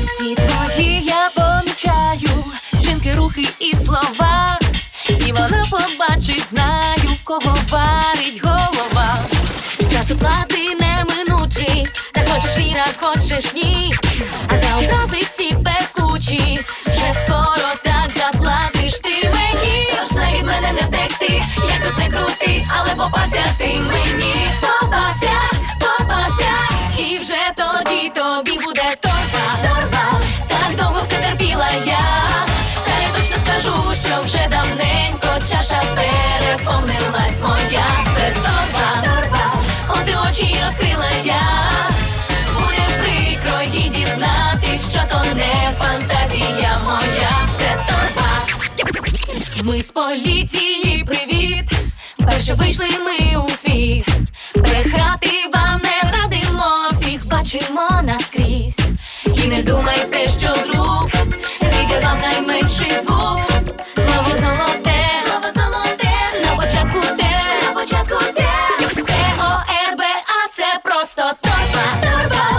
Всі твої я помічаю, жінки, рухи і слова. І вона побачить, знаю, в кого варить голова. Час сплати неминучий, та хочеш віра, хочеш ні. А за образи всі пекучі, вже скоро так заплатиш ти мені. Тож знай від мене не втекти, як тут не крути, але попався ти мені. Попався, тобі буде торба. Торба, так довго все терпіла я. Та я точно скажу, що вже давненько чаша переповнилась моя. Це торба, торба, от і очі розкрила я. Буде прикро їй дізнатись, що то не фантазія моя. Це торба. Ми з поліції привіт. Перше вийшли ми у світ. Брехати вам не радимо, всіх бачимо думайте, що з рук зійде вам найменший звук. Слово золоте, слово золоте, на початку те, на початку те. це ОРБ, а це просто торба, торба.